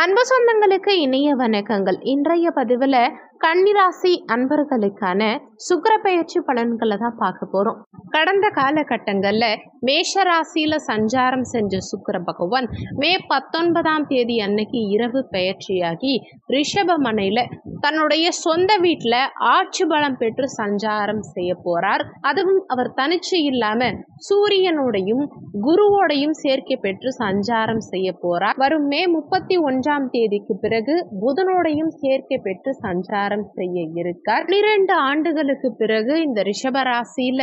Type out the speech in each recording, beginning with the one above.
அன்பு சொந்தங்களுக்கு இணைய வணக்கங்கள். இன்றைய பதிவில் கன்னிராசி அன்பர்களுக்கான சுக்கிர பலன்களை தான் பார்க்க போகிறோம் கடந்த காலகட்டங்களில் மேஷராசியில் சஞ்சாரம் செஞ்ச சுக்கர பகவான் மே பத்தொன்பதாம் தேதி அன்னைக்கு இரவு பெயர்ச்சியாகி ரிஷபமனையில் தன்னுடைய சொந்த வீட்டில் ஆட்சி பலம் பெற்று சஞ்சாரம் செய்ய போகிறார் அதுவும் அவர் தனிச்சு இல்லாமல் சூரியனோடையும் குருவோடையும் சேர்க்கை பெற்று சஞ்சாரம் செய்ய போறார். வரும் மே முப்பத்தி ஒன்றாம் தேதிக்கு பிறகு புதனோடையும் சேர்க்கை பெற்று சஞ்சாரம் செய்ய இருக்கார். பன்னிரண்டு ஆண்டுகளுக்கு பிறகு இந்த ரிஷபராசியில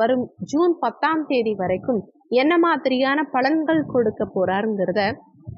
வரும் ஜூன் பத்தாம் தேதி வரைக்கும் என்ன மாதிரியான பலன்கள் கொடுக்க போறாருங்கிறத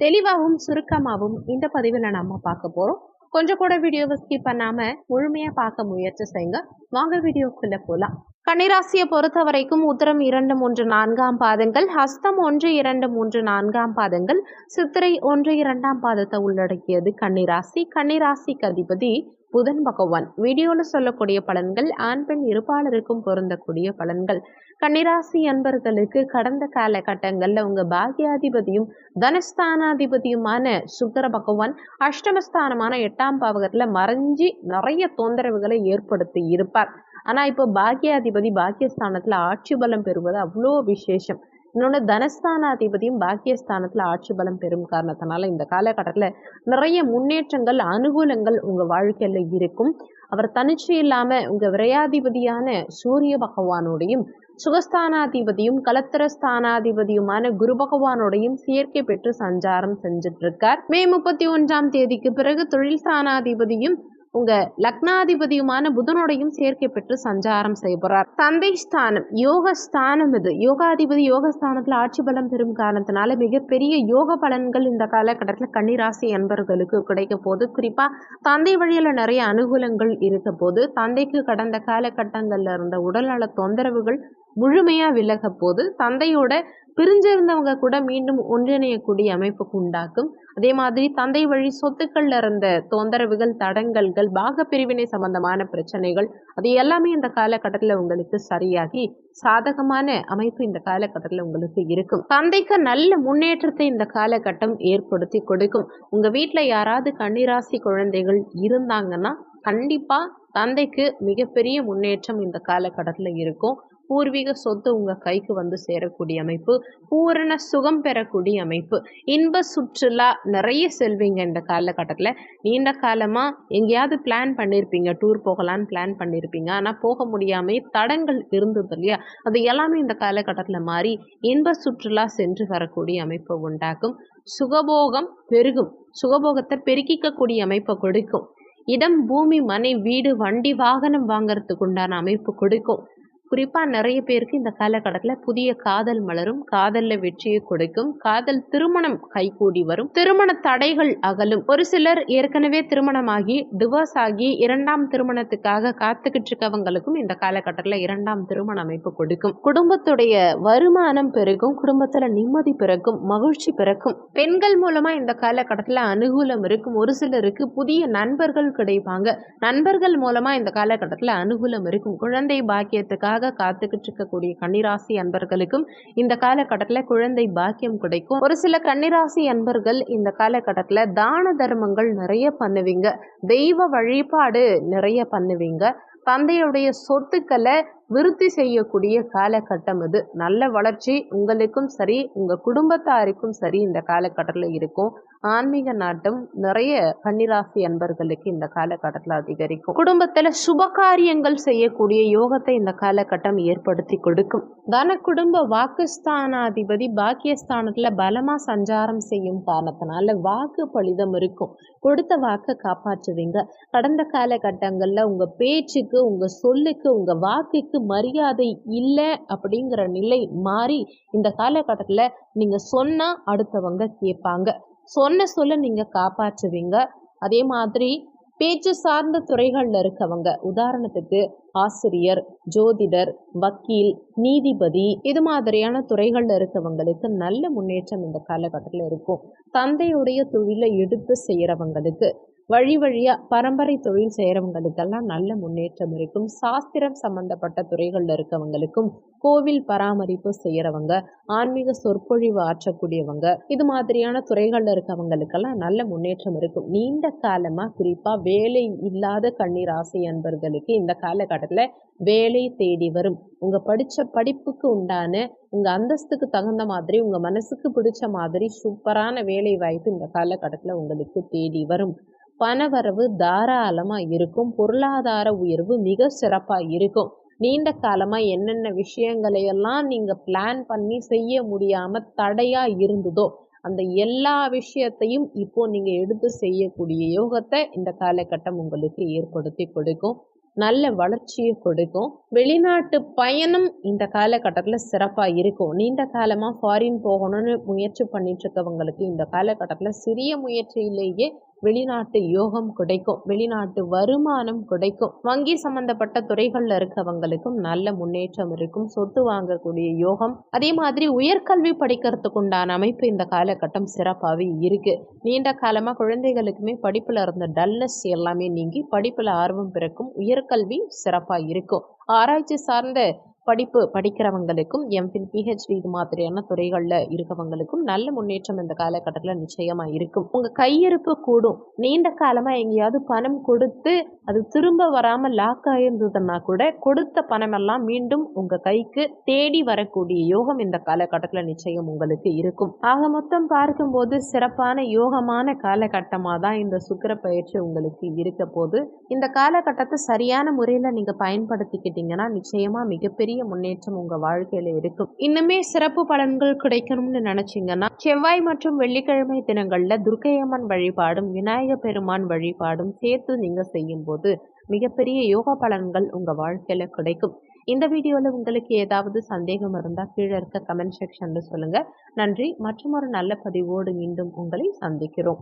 தெளிவாகவும் சுருக்கமாகவும் இந்த பதிவில் நம்ம பார்க்க போறோம். கொஞ்சம் கூட வீடியோவை ஸ்கிப் பண்ணாம முழுமையா பார்க்க முயற்சி செய்யுங்க. வாங்க வீடியோக்குள்ள போலாம். கன்னிராசியை பொறுத்த வரைக்கும் உத்தரம் இரண்டு மூன்று நான்காம் பாதங்கள் ஹஸ்தம் ஒன்று இரண்டு மூன்று நான்காம் பாதங்கள் சித்திரை ஒன்று இரண்டாம் பாதத்தை உள்ளடக்கியது கன்னிராசி. கன்னிராசிக்கு அதிபதி புதன் பகவான். வீடியோவில் சொல்லக்கூடிய பலன்கள் ஆண் பெண் இருப்பாளருக்கும் பொருந்தக்கூடிய பலன்கள். கன்னிராசி அன்பர்களுக்கு கடந்த காலகட்டங்களில் உங்க பாக்யாதிபதியும் தனஸ்தானாதிபதியுமான சுக்கர பகவான் அஷ்டமஸ்தானமான எட்டாம் பாவகத்தில் மறைஞ்சி நிறைய தொந்தரவுகளை ஏற்படுத்தி இருப்பார். ஆனால் இப்போ பாக்யாதிபதி பாக்கியஸ்தானத்தில் ஆட்சி பலம் பெறுவது அவ்வளோ விசேஷம். இன்னொன்று தனஸ்தானாதிபதியும் பாக்கியஸ்தானத்தில் ஆட்சி பலம் பெறும் காரணத்தினால இந்த காலகட்டத்தில் நிறைய முன்னேற்றங்கள் அனுகூலங்கள் உங்கள் வாழ்க்கையில் இருக்கும். அவர் தனிச்சு இல்லாமல் உங்கள் விரையாதிபதியான சூரிய பகவானோடையும் சுகஸ்தானாதிபதியும் கலத்திர ஸ்தானாதிபதியுமான குரு பகவானோடையும் சேர்க்கை பெற்று சஞ்சாரம் செஞ்சுட்டு இருக்கார் மே முப்பத்தி ஒன்றாம் தேதிக்கு பிறகு தொழில் ஸ்தானாதிபதியும் உங்க லக்னாதிபதியுமான புதனோடையும் சேர்க்கை பெற்று சஞ்சாரம் செய்கிறார் தந்தை ஸ்தானம் யோக ஸ்தானம் இது. யோகாதிபதி யோகஸ்தானத்தில் ஆட்சி பலம் பெறும் காரணத்தினால மிகப்பெரிய யோக பலன்கள் இந்த காலகட்டத்தில் கன்னிராசி அன்பர்களுக்கு கிடைக்க போது குறிப்பா தந்தை வழியில நிறைய அனுகூலங்கள் இருக்க போது தந்தைக்கு கடந்த காலகட்டங்கள்ல இருந்த உடல்நல தொந்தரவுகள் முழுமையா விலக போது தந்தையோட பிரிஞ்சிருந்தவங்க கூட மீண்டும் ஒன்றிணையக்கூடிய அமைப்புக்கு உண்டாக்கும். அதே மாதிரி தந்தை வழி சொத்துக்கள்ல இருந்த தொந்தரவுகள் தடங்கல்கள் பாக பிரிவினை சம்பந்தமான பிரச்சனைகள் அது எல்லாமே இந்த காலகட்டத்தில் உங்களுக்கு சரியாகி சாதகமான அமைப்பு இந்த காலகட்டத்தில் உங்களுக்கு இருக்கும். தந்தைக்கு நல்ல முன்னேற்றத்தை இந்த காலகட்டம் ஏற்படுத்தி கொடுக்கும். உங்க வீட்டில் யாராவது கன்னிராசி குழந்தைகள் இருந்தாங்கன்னா கண்டிப்பா தந்தைக்கு மிகப்பெரிய முன்னேற்றம் இந்த காலகட்டத்தில் இருக்கும். பூர்வீக சொத்து உங்கள் கைக்கு வந்து சேரக்கூடிய அமைப்பு பூரண சுகம் பெறக்கூடிய அமைப்பு. இன்ப சுற்றுலா நிறைய செல்வீங்க இந்த காலகட்டத்தில். நீண்ட காலமாக எங்கேயாவது பிளான் பண்ணியிருப்பீங்க டூர் போகலான்னு பிளான் பண்ணியிருப்பீங்க ஆனால் போக முடியாமல் தடங்கள் இருந்தது இல்லையா? அது எல்லாமே இந்த காலகட்டத்தில் மாறி இன்ப சுற்றுலா சென்று வரக்கூடிய அமைப்பை உண்டாக்கும். சுகபோகம் பெருகும். சுகபோகத்தை பெருக்கிக்கக்கூடிய அமைப்பை கொடுக்கும். இடம் பூமி மனை வீடு வண்டி வாகனம் வாங்கறதுக்கு உண்டான அமைப்பு கொடுக்கும். குறிப்பாக நிறைய பேருக்கு இந்த காலகட்டத்தில் புதிய காதல் மலரும் காதலில் வெற்றியை கொடுக்கும் காதல் திருமணம் கைகூடி வரும் திருமண தடைகள் அகலும். ஒரு சிலர் ஏற்கனவே திருமணமாகி டிவோர்ஸ் ஆகி இரண்டாம் திருமணத்துக்காக காத்துக்கிட்டு இருக்கவங்களுக்கும் இந்த காலகட்டத்தில் இரண்டாம் திருமண அமைப்பு கொடுக்கும். குடும்பத்துடைய வருமானம் பெருகும் குடும்பத்தில் நிம்மதி பிறக்கும் மகிழ்ச்சி பிறக்கும். பெண்கள் மூலமா இந்த காலகட்டத்தில் அனுகூலம் இருக்கும். ஒரு சிலருக்கு புதிய நண்பர்கள் கிடைப்பாங்க. நண்பர்கள் மூலமா இந்த காலகட்டத்தில் அனுகூலம் இருக்கும். குழந்தை பாக்கியத்துக்காக அதற்காக காத்துக்கிட்டு இருக்கக்கூடிய கன்னிராசி அன்பர்களுக்கும் இந்த காலகட்டத்தில் குழந்தை பாக்கியம் கிடைக்கும். ஒரு சில கன்னிராசி அன்பர்கள் இந்த காலகட்டத்தில் தான தர்மங்கள் நிறைய பண்ணுவீங்க. தெய்வ வழிபாடு நிறைய பண்ணுவீங்க. தந்தையுடைய சொத்துக்களை விருத்தி செய்யக்கூடிய காலகட்டம் இது நல்ல வளர்ச்சி உங்களுக்கும் சரி உங்கள் குடும்பத்தாருக்கும் சரி இந்த காலகட்டத்தில் இருக்கும். ஆன்மீக நாட்டம் நிறைய கன்னிராசி அன்பர்களுக்கு இந்த காலகட்டத்தில் அதிகரிக்கும். குடும்பத்தில் சுபகாரியங்கள் செய்யக்கூடிய யோகத்தை இந்த காலகட்டம் ஏற்படுத்தி கொடுக்கும். தன குடும்ப வாக்குஸ்தானாதிபதி பாக்கியஸ்தானத்தில் பலமாக சஞ்சாரம் செய்யும் காரணத்தினால வாக்கு பலிதம் இருக்கும். கொடுத்த வாக்கை காப்பாற்றுவீங்க. கடந்த காலகட்டங்களில் உங்கள் பேச்சுக்கு உங்கள் சொல்லுக்கு உங்கள் வாக்குக்கு மரியாதை இல்லை அப்படிங்கிற நிலை மாறி இந்த காலகட்டத்தில் நீங்கள் சொன்னால் அடுத்தவங்க கேட்பாங்க. சொன்ன சொல்ல நீங்கள் காப்பாற்றுவீங்க. அதே மாதிரி பேச்சு சார்ந்த துறைகளில் இருக்கவங்க உதாரணத்துக்கு ஆசிரியர் ஜோதிடர் வக்கீல் நீதிபதி இது மாதிரியான துறைகளில் இருக்கவங்களுக்கு நல்ல முன்னேற்றம் இந்த காலகட்டத்தில் இருக்கும். தந்தையுடைய தொழிலை எடுத்து செய்கிறவங்களுக்கு வழி வழியாக பரம்பரை தொழில் செய்கிறவங்களுக்கெல்லாம் நல்ல முன்னேற்றம் இருக்கும். சாஸ்திரம் சம்பந்தப்பட்ட துறைகளில் இருக்கவங்களுக்கும் கோவில் பராமரிப்பு செய்கிறவங்க ஆன்மீக சொற்பொழிவு ஆற்றக்கூடியவங்க இது மாதிரியான துறைகளில் இருக்கவங்களுக்கெல்லாம் நல்ல முன்னேற்றம் இருக்கும். நீண்ட காலமாக குறிப்பாக வேலை இல்லாத கண்ணீர் ஆசை அன்பர்களுக்கு இந்த காலகட்டத்தில் வேலை தேடி வரும். உங்கள் படித்த படிப்புக்கு உண்டான உங்கள் அந்தஸ்துக்கு தகுந்த மாதிரி உங்கள் மனசுக்கு பிடிச்ச மாதிரி சூப்பரான வேலை வாய்ப்பு இந்த காலகட்டத்தில் உங்களுக்கு தேடி வரும். பணவரவு தாராளமாக இருக்கும். பொருளாதார உயர்வு மிக சிறப்பாக இருக்கும். நீண்ட காலமாக என்னென்ன விஷயங்களையெல்லாம் நீங்கள் பிளான் பண்ணி செய்ய முடியாமல் தடையாக இருந்ததோ அந்த எல்லா விஷயத்தையும் இப்போ நீங்கள் எடுத்து செய்யக்கூடிய யோகத்தை இந்த காலகட்டம் உங்களுக்கு ஏற்படுத்தி கொடுக்கும். நல்ல வளர்ச்சியை கொடுக்கும். வெளிநாட்டு பயணம் இந்த காலகட்டத்தில் சிறப்பாக இருக்கும். நீண்ட காலமாக ஃபாரின் போகணும்னு முயற்சி பண்ணிட்டு இருக்கவங்களுக்கு இந்த காலகட்டத்தில் சிறிய முயற்சியிலேயே வெளிநாட்டு யோகம் கிடைக்கும் வெளிநாட்டு வருமானம் கிடைக்கும். வங்கி சம்பந்தப்பட்ட துறைகளில் இருக்கவங்களுக்கும் நல்ல முன்னேற்றம் இருக்கும். சொத்து வாங்கக்கூடிய யோகம். அதே மாதிரி உயர்கல்வி படிக்கிறதுக்கு உண்டான அமைப்பு இந்த காலகட்டம் சிறப்பாகவே இருக்கு. நீண்ட காலமாக குழந்தைகளுக்குமே படிப்பில் இருந்த டல்னஸ் எல்லாமே நீங்கி படிப்பில் ஆர்வம் பிறக்கும். உயர்கல்வி சிறப்பாக இருக்கும். ஆராய்ச்சி சார்ந்த படிப்பு படிக்கிறவங்களுக்கும் எம்ஃபில் பிஹெச்டி இது மாதிரியான துறைகளில் இருக்கவங்களுக்கும் நல்ல முன்னேற்றம் இந்த காலகட்டத்தில் நிச்சயமாக இருக்கும். உங்கள் கையிருப்பு கூடும். நீண்ட காலமாக எங்கேயாவது பணம் கொடுத்து அது திரும்ப வராமல் லாக் ஆயிருந்ததுன்னா கூட கொடுத்த பணமெல்லாம் மீண்டும் உங்கள் கைக்கு தேடி வரக்கூடிய யோகம் இந்த காலகட்டத்தில் நிச்சயம் உங்களுக்கு இருக்கும். ஆக மொத்தம் பார்க்கும்போது சிறப்பான யோகமான காலகட்டமாக தான் இந்த சுக்கர பயிற்சி உங்களுக்கு இருக்க போது. இந்த காலகட்டத்தை சரியான முறையில் நீங்கள் பயன்படுத்திக்கிட்டீங்கன்னா நிச்சயமாக மிகப்பெரிய முன்னேற்றம் உங்கள் வாழ்க்கையில் இருக்கும். இன்னுமே சிறப்பு பலன்கள் கிடைக்கணும்னு நினச்சிங்கன்னா செவ்வாய் மற்றும் வெள்ளிக்கிழமை தினங்களில் துர்க்கையம்மன் வழிபாடும் விநாயக பெருமான் வழிபாடும் சேர்த்து நீங்கள் செய்யும்போது மிகப்பெரிய யோகா பலன்கள் உங்கள் வாழ்க்கையில் கிடைக்கும். இந்த வீடியோவில் உங்களுக்கு ஏதாவது சந்தேகம் இருந்தால் கீழே இருக்க கமெண்ட் செக்ஷனில் சொல்லுங்கள் நன்றி. மற்றும் ஒரு நல்ல பதிவோடு மீண்டும் உங்களை சந்திக்கிறோம்.